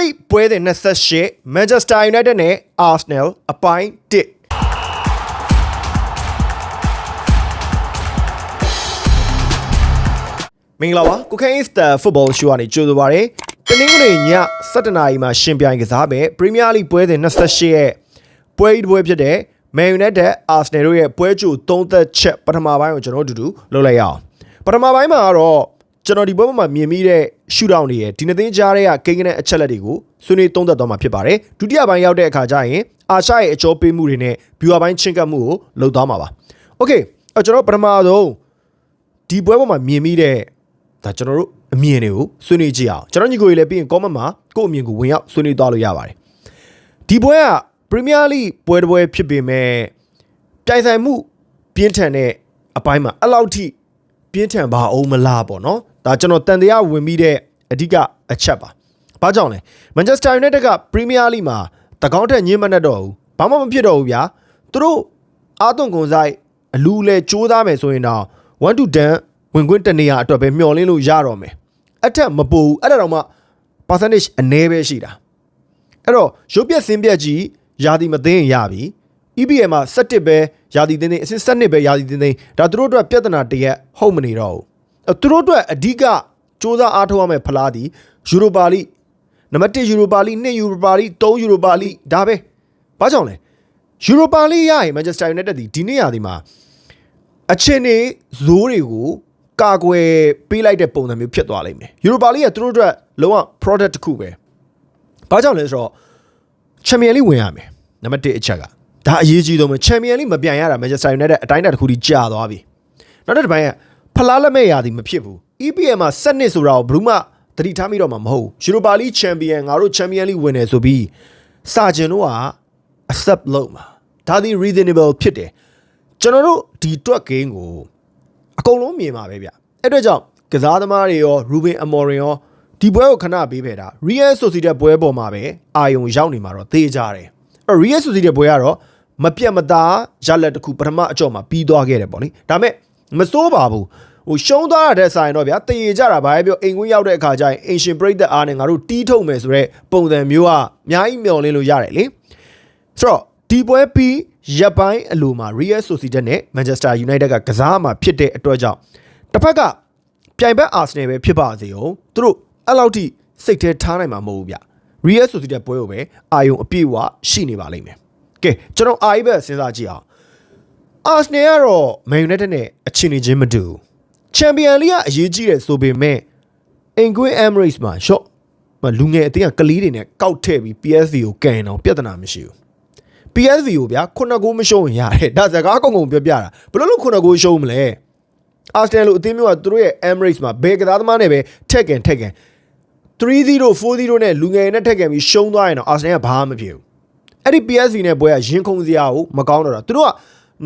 လိပွဲစဉ်28 Manchester United နဲ့ Arsenal အပိုင်း1မင်္ဂလာပါကိုခိုင်းစတာဖုတ်ဘောရှူကနေကြိုဆိုပါရစေတနင်္ဂနွေည7:00နာရီမှာရှင်ပြိုင်ကစားမယ်ပရီးမီးယားလိပွဲစဉ်28ရဲ့ပွဲဤတစ်ပွဲဖြစ်တဲ့ Man United Arsenal တို့ရဲ့ပွဲကြိုသုံးသက်ချက်ပထမပိုင်းကိုကျွန်တော်တို့အတူတူလုပ်လိုက်ရအောင်ပထမပိုင်းမှာကတော့ ကျွန်တော်ဒီပွဲပေါ်မှာမြင်မိတဲ့ရှူတောင်တွေရဲ့ဒီနှစ်သိန်းကြားတဲ့ကိန်းကနေအချက်လက်တွေကိုဆွေးနွေးသုံးသပ်သွားမှာဖြစ်ပါတယ်ဒုတိယပိုင်းရောက်တဲ့အခါကျရင်အာရှရဲ့အကျော်ပေးမှုတွေနဲ့ viewer ပိုင်းချင်းကပ်မှုကိုလုပ်သွားမှာပါโอเคအဲ့ကျွန်တော်ပထမဆုံးဒီပွဲပေါ်မှာမြင်မိတဲ့ ဒါကျွန်တော်တို့အမြင်တွေကိုဆွေးနွေးကြည့်အောင်ကျွန်တော်ညီကိုတွေလည်းပြီးရင် comment မှာကိုယ့်အမြင်ကိုဝင်ရောက်ဆွေးနွေးသွားလို့ရပါတယ်ဒီပွဲက Premier League ပွဲတစ်ပွဲဖြစ်ပေမဲ့ပြိုင်ဆိုင်မှုပြင်းထန်တဲ့အပိုင်းမှာအဲ့လောက်ထိပြင်းထန်ပါအောင်မလားပေါ့နော် ဒါကျွန်တော်တန်တရားဝင်ပြီးတဲ့အဓိကအချက်ပါဘာကြောင့်လဲ Manchester United က Premier League မှာတကောင်းထက်ညှင်းမနှက်တော့ဘူးဘာမှမဖြစ်တော့ဘူးဗျာသူတို့အာသွန်ကုန်ဆိုင်အလူလဲစူးစားမယ်ဆိုရင်တော့1 to 10ဝင်ခွင့်တနေရအတွက်ပဲမျှော်လင့်လို့ရတော့မယ်အထက်မပူဘူးအဲ့ဒါတော့မှ percentage အနည်းပဲရှိတာအဲ့တော့ရုပ်ပြက်စင်းပြက်ကြီးယာတီမသိရင်ရပြီ EPL မှာ17ပဲယာတီတင်းတင်းအဆင့်7ပဲယာတီတင်းတင်းဒါသူတို့အတွက်ပြဿနာတရက်ဟုတ်မနေတော့ဘူးအဲ့ သူတို့အတွက်အဓိကစ조사အားထုတ်ရမယ့်ဖလားဒီယူရိုပါလိနံပါတ်1ယူရိုပါလိ2ယူရိုပါလိ3ယူရိုပါလိဒါပဲဘာကြောင့်လဲယူရိုပါလိရရင် Manchester United ဒီဒီနေ့ရာဒီမှာအချင်းနေဇိုးတွေကိုကာကွယ်ပေးလိုက်တဲ့ပုံစံမျိုးဖြစ်သွားလိမ့်မယ်ယူရိုပါလိကသူတို့အတွက်လုံးဝ product တစ်ခုပဲဘာကြောင့်လဲဆိုတော့ Champions League ဝင်ရမယ်နံပါတ်1အချက်ကဒါအရေးကြီးဆုံးပဲ Champions League မပြန်ရတာ Manchester United အတိုင်းအတာတစ်ခုကြီးကြာသွားပြီနောက်တစ်ပိုင်းက ဖလားလက်မဲ့ရာဒီမဖြစ်ဘူး EPL မှာ7နှစ်ဆိုတာကိုဘယ်သူမှသတိထားမိတော့မှာမဟုတ်ဘူးယူရိုပါလိချန်ပီယံငါတို့ Champions League ဝင်တယ်ဆိုပြီးစာကျင်တို့က accept လုပ်မှာဒါသည် reasonable ဖြစ်တယ်ကျွန်တော်တို့ဒီတွက် game ကိုအကုန်လုံးမြင်ပါပဲဗျအဲ့အတွက်ကြောင့်ကစားသမားတွေရော Ruben Amorim ရောဒီပွဲကိုခဏပေးဖယ်တာ Real Sociedad ပွဲပေါ်မှာပဲအာယုံရောက်နေမှာတော့သေကြတယ်အဲ့ Real Sociedad ပွဲကတော့မပြတ်မသားရလက်တစ်ခုပထမအကြော့မှာပြီးသွားခဲ့တယ်ပေါ့လေဒါပေမဲ့ မစိုးပါဘူးဟိုရှုံးသွားတဲ့ဆိုင်တော့ဗျာတည်ကြတာဘာပဲပြောအိမ်ကွင်းရောက်တဲ့အခါကျရင်အင်ရှင်ပရိသတ်အားနဲ့ငါတို့တီးထုတ်မယ်ဆိုတော့ပုံစံမျိုးကအများကြီးမျှော်လင့်လို့ရတယ်လေဆိုတော့ဒီပွဲပြီးရပ်ပိုင်းအလိုမှာ Real Sociedad နဲ့ Manchester United ကကစားမှာဖြစ်တဲ့အတွက်ကြောင့်တစ်ဖက်ကပြိုင်ဘက် Arsenal ပဲဖြစ်ပါစေအောင်သူတို့အဲ့လောက်ထိစိတ်ထဲထားနိုင်မှာမဟုတ်ဘူးဗျ Real Sociedad ပွဲကိုပဲအာယုံအပြည့်အဝရှိနေပါလိမ့်မယ်ကဲကျွန်တော်အာရီဘက်စဉ်းစားကြည့်အောင် Arsenal ကတော့ Man United နဲ့အချင်းချင်းမတူဘူး Champion League ကအရေးကြီးတယ်ဆိုပေမဲ့ Ingwe Emirates မှာ shot မလူငယ်အသင်းကကလေးတွေနဲ့ကောက်ထည့်ပြီး PSV ကိုကန်အောင်ပြဿနာမရှိဘူး PSV ကိုဗျာခုနှစ်ဂိုးမရှုံးရင်ရတယ်ဒါစကားကုန်ကုန်ပြောပြတာဘယ်လိုလုပ်ခုနှစ်ဂိုးရှုံးမလဲ Arsenal လို့အသင်းမျိုးကသူတို့ရဲ့ Emirates မှာဘယ်ကစားသမားနဲ့ပဲထက်ကန်ထက်ကန်3-0 4-0နဲ့လူငယ်နဲ့ထက်ကန်ပြီးရှုံးသွားရင်တော့ Arsenal ကဘာမှမဖြစ်ဘူးအဲ့ဒီ PSV နဲ့ပွဲကရင်ခုန်စရာကိုမကောင်းတော့တာသူတို့က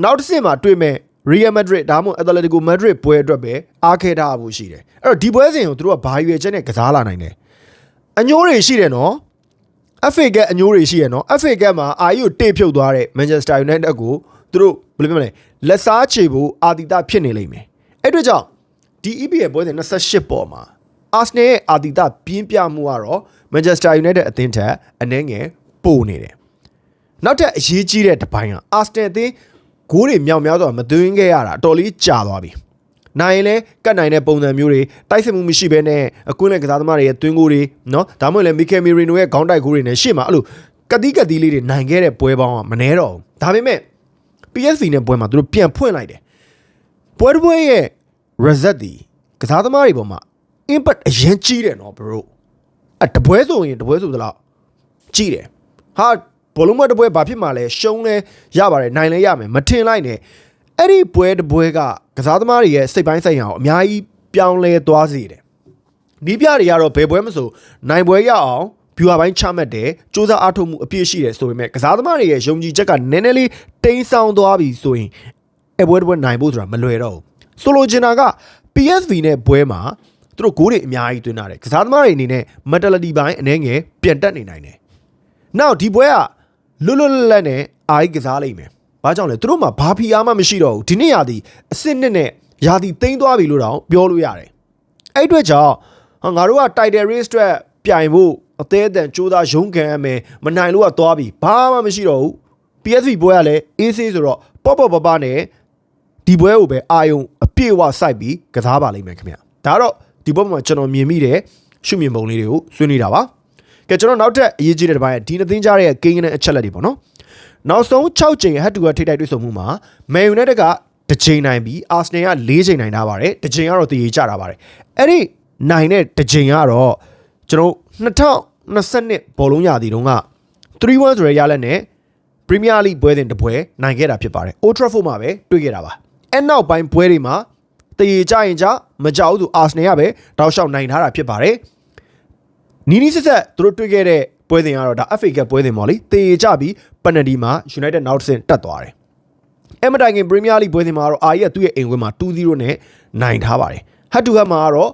နောက်တစ်ဆင့်မှာတွေ့မဲ့ Real Madrid ဒါမှမဟုတ် Atletico Madrid ပွဲအတွက်ပဲအားခဲထားဖို့ရှိတယ်အဲ့တော့ဒီပွဲစဉ်ကိုသူတို့ကဘာရွေချက်နဲ့ကစားလာနိုင်တယ်အညိုးတွေရှိတယ်နော် FA ကအညိုးတွေရှိရနော် FA ကမှာအာယူတေဖြုတ်သွားတဲ့ Manchester United ကိုသူတို့ဘယ်လိုပြောမလဲလက်စားချေဖို့အာတီတာဖြစ်နေလိမ့်မယ်အဲ့အတွက်ကြောင့်ဒီ EPL ပွဲစဉ်28ပေါ်မှာ Arsenal ရဲ့အာတီတာပြင်းပြမှုကတော့ Manchester United အသင်းထက်အနည်းငယ်ပိုနေတယ်နောက်ထပ်အရေးကြီးတဲ့တစ်ပိုင်းက Arsenal အသင်း ဂိုးတွေမြောက်များစွာမသွင်းခဲ့ရတာအတော်လေးကြာသွားပြီနိုင်ရင်လည်းကတ်နိုင်တဲ့ပုံစံမျိုးတွေတိုက်စစ်မှုမရှိဘဲနဲ့အကွင်းနဲ့ကစားသမားတွေရဲ့သွင်းဂိုးတွေနော်ဒါမှမဟုတ်လည်းမီကယ်မီရီနိုရဲ့ခေါင်းတိုက်ဂိုးတွေနဲ့ရှေ့မှာအဲ့လိုကတိကတိလေးတွေနိုင်ခဲ့တဲ့ပွဲပေါင်းကမနှဲတော့ဘူးဒါပေမဲ့ PSV နဲ့ပွဲမှာသူတို့ပြန်ဖွင့်လိုက်တယ်ပွဲတစ်ပွဲရဲ့ result ဒီကစားသမားတွေပေါ်မှာ impact အရင်ကြီးတယ်နော် bro အတပွဲဆိုရင်တပွဲဆိုသလောက်ကြီးတယ်ဟာ ဘောလုံးမတစ်ပွဲဘာဖြစ်မှလဲရှုံးလဲရပါတယ်နိုင်လဲရမယ်မထင်လိုက်နဲ့အဲ့ဒီပွဲတစ်ပွဲကကစားသမားတွေရဲ့စိတ်ပိုင်းဆိုင်ရာကိုအများကြီးပြောင်းလဲသွားစေတယ်နီးပြတွေကတော့ဘယ်ပွဲမဆိုနိုင်ပွဲရအောင် viewer ပိုင်းချမှတ်တယ်စူးစမ်းအားထုတ်မှုအပြည့်ရှိတယ်ဆိုပေမဲ့ကစားသမားတွေရဲ့ယုံကြည်ချက်ကနည်းနည်းလေးတိမ်းဆောင်းသွားပြီဆိုရင်အပွဲတစ်ပွဲနိုင်ဖို့ဆိုတာမလွယ်တော့ဘူးဆိုလိုချင်တာက PSV နဲ့ပွဲမှာသူတို့ဂိုးတွေအများကြီးသွင်းလာတယ်ကစားသမားတွေအနေနဲ့ mentality ပိုင်းအနည်းငယ်ပြန်တက်နေနိုင်တယ်နောက်ဒီပွဲက လွတ်လွတ်လပ်လပ်နဲ့အာရီကစားလိုက်မယ်။ဘာကြောင့်လဲသူတို့မှာဘာဖီအားမှမရှိတော့ဘူးဒီနေ့ရာသီအစ်စ်နှစ်နဲ့ရာသီတိမ့်သွားပြီလို့တော့ပြောလို့ရတယ်။အဲ့အတွက်ကြောင့်ဟာငါတို့က title race အတွက်ပြိုင်ဖို့အသေးအတန်ကြိုးစားရုန်းကန်ရမယ်မနိုင်လို့ကသွားပြီဘာမှမရှိတော့ဘူး PSV ပွဲကလည်း AC ဆိုတော့ပေါ့ပေါ့ပပနဲ့ဒီပွဲကိုပဲအာယုံအပြည့်အဝစိုက်ပြီးကစားပါလိမ့်မယ်ခင်ဗျဒါကတော့ဒီပွဲမှာကျွန်တော်မြင်မိတဲ့ရှုမြင်ပုံလေးတွေကိုဆွေးနွေးတာပါ ကဲကျွန်တော်နောက်ထပ်အရေးကြီးတဲ့တစ်ပိုင်းကဒီနှစ်သိန်းကြားရဲ့ကိန်းကအချက်လက်တွေပေါ့နော်နောက်ဆုံး6ချိန်ဟတ်တူကထိတိုက်တွေ့ဆုံမှုမှာမန်ယူနိုက်တက်ကတစ်ချိန်နိုင်ပြီးအာဆနယ်က၄ချိန်နိုင်ထားပါတယ်တစ်ချိန်ကတော့တည်ရကြတာပါတယ်အဲ့ဒီနိုင်တဲ့တစ်ချိန်ကတော့ကျွန်တော်2022ဘောလုံးရာသီတုန်းက3-1ဆိုရရလက်နဲ့ပရီးမီးယားလိပွဲစဉ်တစ်ပွဲနိုင်ခဲ့တာဖြစ်ပါတယ်။ Old Trafford မှာပဲတွေ့ခဲ့တာပါ။အဲ့နောက်ပိုင်းပွဲတွေမှာတရေကြရင်ကြမကြောက်ဘူးသူအာဆနယ်ကပဲတောက်လျှောက်နိုင်ထားတာဖြစ်ပါတယ်။ နီနီစစ်ဆက်သူတို့တွေ့ခဲ့တဲ့ပွဲစဉ်ကတော့ဒါ FA Cup ပွဲစဉ်ပေါ့လေ။တရေကြပြီးပန်နတီမှာ United နောက်တစ်ဆင့်တက်သွားတယ်။အဲ့မတိုင်ခင်ပရီးမီးယားလိပွဲစဉ်မှာတော့အာရီကသူ့ရဲ့အိမ်ခွင်းမှာ2-0နဲ့နိုင်ထားပါတယ်။ဟတ်တူဟတ်မှာကတော့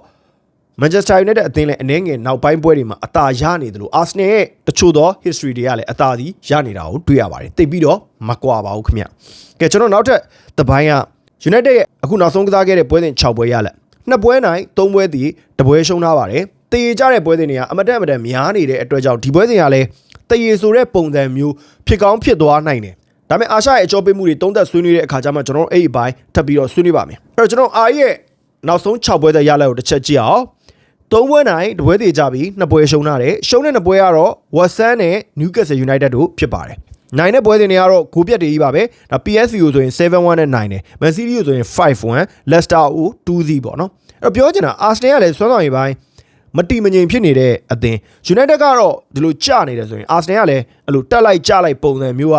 Manchester United အသင်းလည်းအနေငယ်နောက်ပိုင်းပွဲတွေမှာအသာရနေတယ်လို့ Arsenal ရဲ့တချို့သော history တွေကလည်းအသာစီရနေတာကိုတွေ့ရပါတယ်။တိတ်ပြီးတော့မကွာပါဘူးခင်ဗျ။ကဲကျွန်တော်နောက်ထပ်တပိုင်းက United ရဲ့အခုနောက်ဆုံးကစားခဲ့တဲ့ပွဲစဉ်6ပွဲရလက်နှစ်ပွဲနိုင်3ပွဲတည်တပွဲရှုံးထားပါတယ်။ တည်ကြတဲ့ပွဲစဉ်တွေကအမတက်အမတက်များနေတဲ့အတွက်ကြောင့်ဒီပွဲစဉ်ကလည်းတည်ဆိုတဲ့ပုံစံမျိုးဖြစ်ကောင်းဖြစ်သွားနိုင်တယ်။ဒါပေမဲ့အာရှရဲ့အကျော်ပေးမှုတွေတုံးသက်ဆွေးနွေးတဲ့အခါကျမှကျွန်တော်တို့အဲ့ဒီအပိုင်းထပ်ပြီးတော့ဆွေးနွေးပါမယ်။အဲ့တော့ကျွန်တော်အာရဲ့နောက်ဆုံး6ပွဲသက်ရလက်ကိုတစ်ချက်ကြည့်အောင်။သုံးပွဲနိုင်တပွဲသေးကြပြီးနှစ်ပွဲရှုံးထားတယ်ရှုံးတဲ့နှစ်ပွဲကတော့ Watson နဲ့ Newcastle United တို့ဖြစ်ပါတယ်နိုင်တဲ့ပွဲစဉ်တွေကတော့ဂိုးပြတ်တွေကြီးပါပဲဒါ PSV ကိုဆိုရင်7-1နဲ့နိုင်တယ် Man City ကိုဆိုရင်5-1 Leicester ကို2-0ပေါ့နော်အဲ့တော့ပြောချင်တာ Arsenal ကလည်းစွမ်းဆောင်ရည်ပိုင်း မတိမငြိမ်ဖြစ်နေတဲ့အသင်း United ကတော့ဒီလိုကြနေတယ်ဆိုရင် Arsenal ကလည်းအဲ့လိုတက်လိုက်ကြလိုက်ပုံစံမျိုးက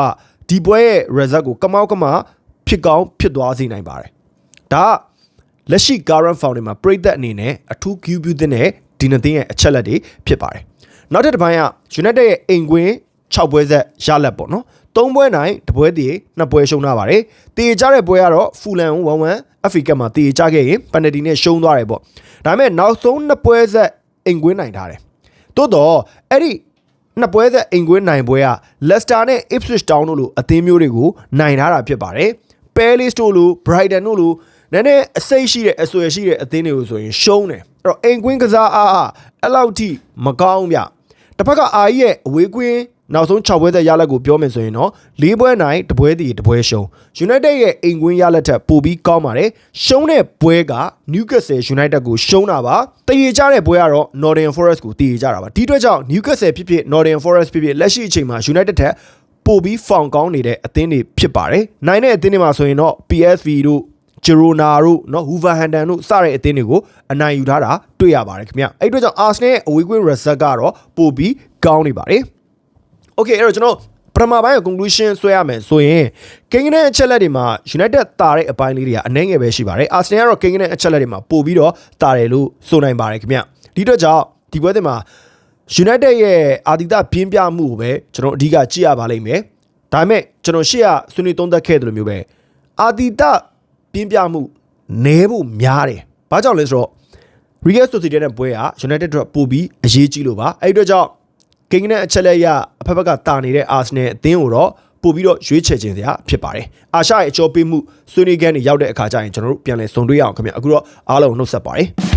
ဒီပွဲရဲ့ result ကိုကမောက်ကမဖြစ်ကောင်းဖြစ်သွားစေနိုင်ပါတယ်ဒါကလက်ရှိ current form တွေမှာပြိသက်အနေနဲ့အထူး Q ပြုတဲ့နဲ့ဒီနှစ်သင်းရဲ့အချက်လက်တွေဖြစ်ပါတယ်။နောက်တစ်တစ်ပိုင်းက United ရဲ့အိမ်ကွင်း6ပွဲဆက်ရလက်ပေါ့နော်။3ပွဲနိုင်တပွဲတည်2ပွဲရှုံးထားပါတယ်။တည်ကြတဲ့ပွဲကတော့ဖူလန်1-1 FA Cup မှာတည်ကြခဲ့ရင်ပန်နတီနဲ့ရှုံးသွားတယ်ပေါ့။ဒါပေမဲ့နောက်ဆုံး2ပွဲဆက် အိမ်ကွင်းနိုင်ထားတယ်။တိုးတော့အဲ့ဒီနှစ်ပွဲသက်အိမ်ကွင်းနိုင်ပွဲက Leicester နဲ့ Ipswich Town တို့လိုအသင်းမျိုးတွေကိုနိုင်ထားတာဖြစ်ပါတယ်။ Palace တို့လို Brighton တို့လိုနည်းနည်းအစိတ်ရှိတဲ့အဆွဲရှိတဲ့အသင်းတွေကိုဆိုရင်ရှုံးတယ်။အဲ့တော့အိမ်ကွင်းကစားအားအားအဲ့လောက်ထိမကောင်းဗျ။တစ်ဖက်ကအာကြီးရဲ့အဝေးကွင်း နောက်ဆုံး6ပွဲသက်ရလက်ကိုပြောမယ်ဆိုရင်တော့၄ပွဲနိုင်တပွဲတည်တပွဲရှုံး United ရဲ့အိမ်ကွင်းရလက်ထက်ပိုပြီးကောင်းပါတယ်ရှုံးတဲ့ပွဲက Newcastle United ကိုရှုံးတာပါတည်ရကြတဲ့ပွဲကတော့ Nottingham Forest ကိုတည်ရကြတာပါဒီအတွက်ကြောင့် Newcastle ဖြစ်ဖြစ် Nottingham Forest ဖြစ်ဖြစ်လက်ရှိအချိန်မှာ United ထက်ပိုပြီးဖောင်ကောင်းနေတဲ့အသင်းတွေဖြစ်ပါတယ်နိုင်တဲ့အသင်းတွေမှာဆိုရင်တော့ PSV တို့ဂျီရိုနာတို့နော်ဟူဗာဟန်တန်တို့စတဲ့အသင်းတွေကိုအနိုင်ယူထားတာတွေ့ရပါတယ်ခင်ဗျအဲ့အတွက်ကြောင့် Arsenal ရဲ့အဝေးကွင်း result ကတော့ပိုပြီးကောင်းနေပါတယ် Okay အဲ့တော့ကျွန်တော်ပထမပိုင်းက conclusion ဆွဲရမယ်ဆိုရင်ကိန်းနဲ့အချက်လက်တွေမှာ United တာတဲ့အပိုင်းလေးတွေကအနှဲငယ်ပဲရှိပါတယ် Arsenal ကတော့ကိန်းနဲ့အချက်လက်တွေမှာပို့ပြီးတော့တာတယ်လို့ဆိုနိုင်ပါတယ်ခင်ဗျဒီအတွက်ကြောင့်ဒီပွဲတင်မှာ United ရဲ့အာဒီတာပြင်းပြမှုကိုပဲကျွန်တော်အဓိကကြည့်ရပါလိမ့်မယ်ဒါပေမဲ့ကျွန်တော်ရှေ့ကဆွေးနွေးသုံးသပ်ခဲ့တယ်လို့မျိုးပဲအာဒီတာပြင်းပြမှုနည်းဖို့များတယ်ဘာကြောင့်လဲဆိုတော့ Real Sociedad နဲ့ပွဲက United အတွက်ပို့ပြီးအရေးကြီးလို့ပါအဲ့ဒီအတွက်ကြောင့် ကိန်းနဲ့အချက်လက်ရအဖက်ဖက်ကတာနေတဲ့ Arsenal အသင်းကိုတော့ပို့ပြီးတော့ရွေးချယ်ခြင်းစရာဖြစ်ပါတယ်။အာရှရဲ့အကျော်ပေးမှုဆွေးနွေးခန်းတွေရောက်တဲ့အခါကျရင်ကျွန်တော်တို့ပြန်လည်ဆုံတွေ့ရအောင်ခင်ဗျ။အခုတော့အားလုံးနှုတ်ဆက်ပါတယ်။